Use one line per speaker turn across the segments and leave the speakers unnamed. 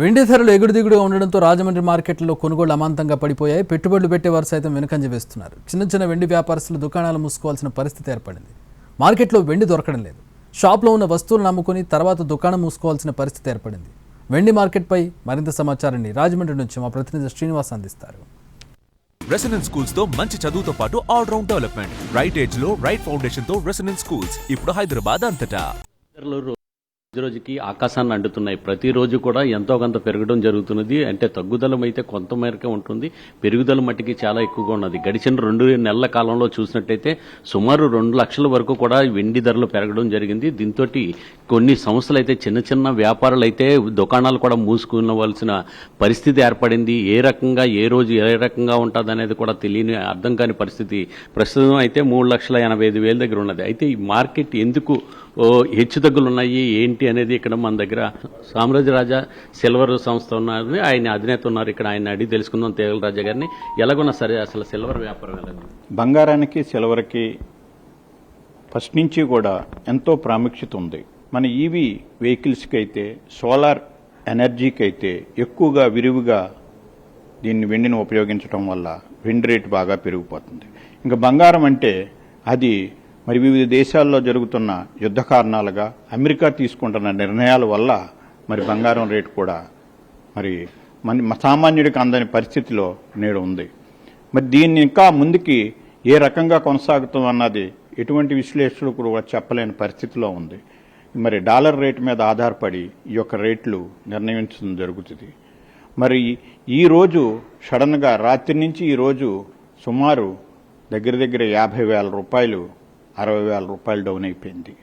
వెండి ధరలు ఎగుడు దిగుడుగా ఉండడంతో రాజమండ్రి మార్కెట్లో కొనుగోళ్ళు అమాంతంగా పడిపోయాయి. పెట్టుబడులు పెట్టేవారు సైతం వెనుకంజ వేస్తున్నారు. చిన్న చిన్న వెండి వ్యాపారస్తులు దుకాణాలు మూసుకోవాల్సిన పరిస్థితి ఏర్పడింది. మార్కెట్లో వెండి దొరకడం లేదు. షాప్లో ఉన్న వస్తువులను అమ్ముకుని తర్వాత దుకాణం మూసుకోవాల్సిన పరిస్థితి ఏర్పడింది. వెండి మార్కెట్పై మరింత సమాచారాన్ని రాజమండ్రి నుంచి మా ప్రతినిధి శ్రీనివాస్ అందిస్తారు.
రెసిడెన్స్ స్కూల్స్తో మంచి చదువుతో పాటు ఆల్ రౌండ్ డెవలప్మెంట్ రైట్ ఏజ్లో రైట్ ఫౌండేషన్తో రెసిడెన్స్ స్కూల్స్ ఇప్పుడు హైదరాబాద్ అంతటా.
రోజుకి ఆకాశాన్ని అంటుతున్నాయి. ప్రతిరోజు కూడా ఎంతో కొంత పెరగడం జరుగుతున్నది. అంటే తగ్గుదల అయితే కొంత మేరకే ఉంటుంది. పెరుగుదల మట్టికి చాలా ఎక్కువగా ఉన్నది. గడిచిన రెండు నెలల కాలంలో చూసినట్టయితే సుమారు రెండు లక్షల వరకు కూడా వెండి ధరలు పెరగడం జరిగింది. దీంతో కొన్ని సంస్థలు అయితే చిన్న చిన్న వ్యాపారాలు అయితే దుకాణాలు కూడా మూసుకునవలసిన పరిస్థితి ఏర్పడింది. ఏ రకంగా ఏ రోజు ఏ రకంగా ఉంటుంది అనేది కూడా తెలియని అర్థం కాని పరిస్థితి. ప్రస్తుతం అయితే మూడు లక్షల ఎనభై ఐదు వేల దగ్గర ఉన్నది. అయితే ఈ మార్కెట్ ఎందుకు హెచ్చుతగ్గులు ఉన్నాయి ఏంటి అనేది ఇక్కడ మన దగ్గర సామ్రాజ్యరాజా సిల్వర్ సంస్థ ఉన్నది ఆయన అధినేత ఉన్నారు ఇక్కడ ఆయన అడిగి తెలుసుకుందాం తేగల రాజా గారిని. ఎలాగున్నా సరే అసలు సిల్వర్ వ్యాపారం ఎలాగ
బంగారానికి సిల్వర్కి ఫస్ట్ నుంచి కూడా ఎంతో ప్రాముఖ్యత ఉంది. మన ఈవీ వెహికల్స్కి అయితే సోలార్ ఎనర్జీకి అయితే ఎక్కువగా విరివిగా దీన్ని వెండిని ఉపయోగించడం వల్ల వెండి రేటు బాగా పెరిగిపోతుంది. ఇంకా బంగారం అంటే అది మరి వివిధ దేశాల్లో జరుగుతున్న యుద్ధ కారణాలుగా అమెరికా తీసుకుంటున్న నిర్ణయాల వల్ల మరి బంగారం రేటు కూడా మరి మన సామాన్యుడికి అందని పరిస్థితిలో నేడు ఉంది. మరి దీన్ని ఇంకా ముందుకి ఏ రకంగా కొనసాగుతుంది అన్నది ఎటువంటి విశ్లేషకులు కూడా చెప్పలేని పరిస్థితిలో ఉంది. మరి డాలర్ రేటు మీద ఆధారపడి ఈ యొక్క రేట్లు నిర్ణయించడం జరుగుతుంది. మరి ఈ రోజు సడన్గా రాత్రి నుంచి ఈరోజు సుమారు దగ్గర దగ్గర యాభై వేల రూపాయలు అరవై వేల రూపాయలు డౌన్ అయిపోయింది.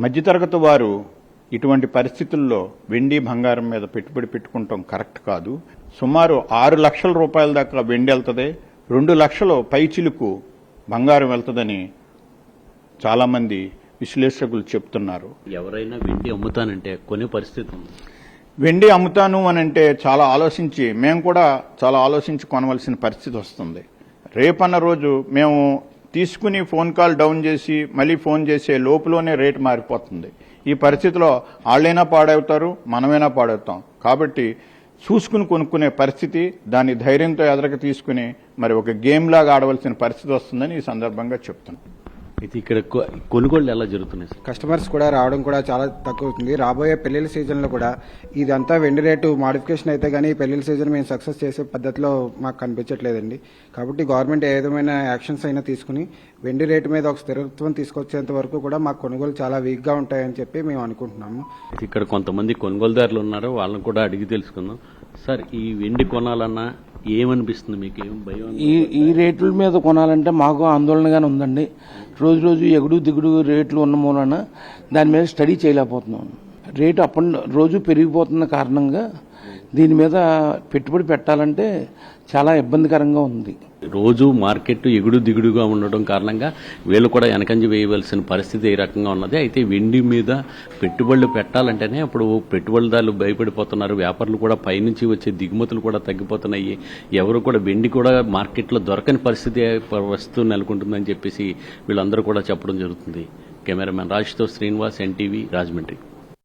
మధ్యతరగతి వారు ఇటువంటి పరిస్థితుల్లో వెండి బంగారం మీద పెట్టుబడి పెట్టుకుంటాం కరెక్ట్ కాదు. సుమారు ఆరు లక్షల రూపాయల దాకా వెండి వెళ్తుంది. రెండు లక్షలు పైచిలుకు బంగారం వెళ్తుందని చాలామంది విశ్లేషకులు చెప్తున్నారు.
ఎవరైనా వెండి అమ్ముతానంటే కొనే పరిస్థితి ఉంది.
వెండి అమ్ముతాను అని అంటే చాలా ఆలోచించి మేము కూడా చాలా ఆలోచించి కొనవలసిన పరిస్థితి వస్తుంది. రేపన్న రోజు మేము తీసుకుని ఫోన్ కాల్ డౌన్ చేసి మళ్ళీ ఫోన్ చేసే లోపులోనే రేటు మారిపోతుంది. ఈ పరిస్థితిలో వాళ్ళైనా పాడవుతారు మనమైనా పాడవుతాం. కాబట్టి చూసుకుని కొనుక్కునే పరిస్థితి దాన్ని ధైర్యంతో ఎదరక తీసుకుని మరి ఒక గేమ్ లాగా ఆడవలసిన పరిస్థితి వస్తుందని ఈ సందర్భంగా చెప్తున్నాను
అయితే ఇక్కడ కొ- కొనుగోళ్ళు ఎలా జరుగుతున్నాయి సార్?
కస్టమర్స్ కూడా రావడం కూడా చాలా తక్కువ అవుతుంది. రాబోయే పెళ్ళిళ్ళ సీజన్లో కూడా ఇదంతా వెండి రేటు మాడిఫికేషన్ అయితే కానీ పెళ్ళిళ్ళ సీజన్ మేము సక్సెస్ చేసే పద్ధతిలో మాకు కనిపించట్లేదండి. కాబట్టి గవర్నమెంట్ ఏ విధమైన యాక్షన్స్ అయినా తీసుకుని వెండి రేటు మీద ఒక స్థిరత్వం తీసుకొచ్చేంత వరకు కూడా మాకు కొనుగోలు చాలా వీక్గా ఉంటాయని చెప్పి మేము అనుకుంటున్నాము.
ఇక్కడ కొంతమంది కొనుగోలుదారులు ఉన్నారు వాళ్ళని కూడా అడిగి తెలుసుకుందాం. సార్ ఈ వెండి కొనాలన్నా ఏమనిపిస్తుంది మీకు? ఏం భయం
ఈ ఈ రేట్ల మీద కొనాలంటే మాకు ఆందోళనగానే ఉందండి. రోజు రోజు ఎగుడు దిగుడు రేట్లు ఉన్న మూలన దాని మీద స్టడీ చేయలేకపోతున్నాం. రేటు అప్పటి రోజు పెరిగిపోతున్న కారణంగా దీని మీద పెట్టుబడి పెట్టాలంటే చాలా ఇబ్బందికరంగా ఉంది.
రోజు మార్కెట్ ఎగుడు దిగుడుగా ఉండడం కారణంగా వీళ్ళు కూడా వెనకంజి వేయవలసిన పరిస్థితి ఏ రకంగా ఉన్నది? అయితే వెండి మీద పెట్టుబడులు పెట్టాలంటేనే అప్పుడు పెట్టుబడిదారులు భయపడిపోతున్నారు. వ్యాపారులు కూడా పైనుంచి వచ్చే దిగుమతులు కూడా తగ్గిపోతున్నాయి. ఎవరు కూడా వెండి కూడా మార్కెట్లో దొరకని పరిస్థితి వస్తువు నెలకొంటుందని చెప్పేసి వీళ్ళందరూ కూడా చెప్పడం జరుగుతుంది. కెమెరామెన్ రాజ్తో శ్రీనివాస్ ఎన్టీవీ రాజమండ్రి.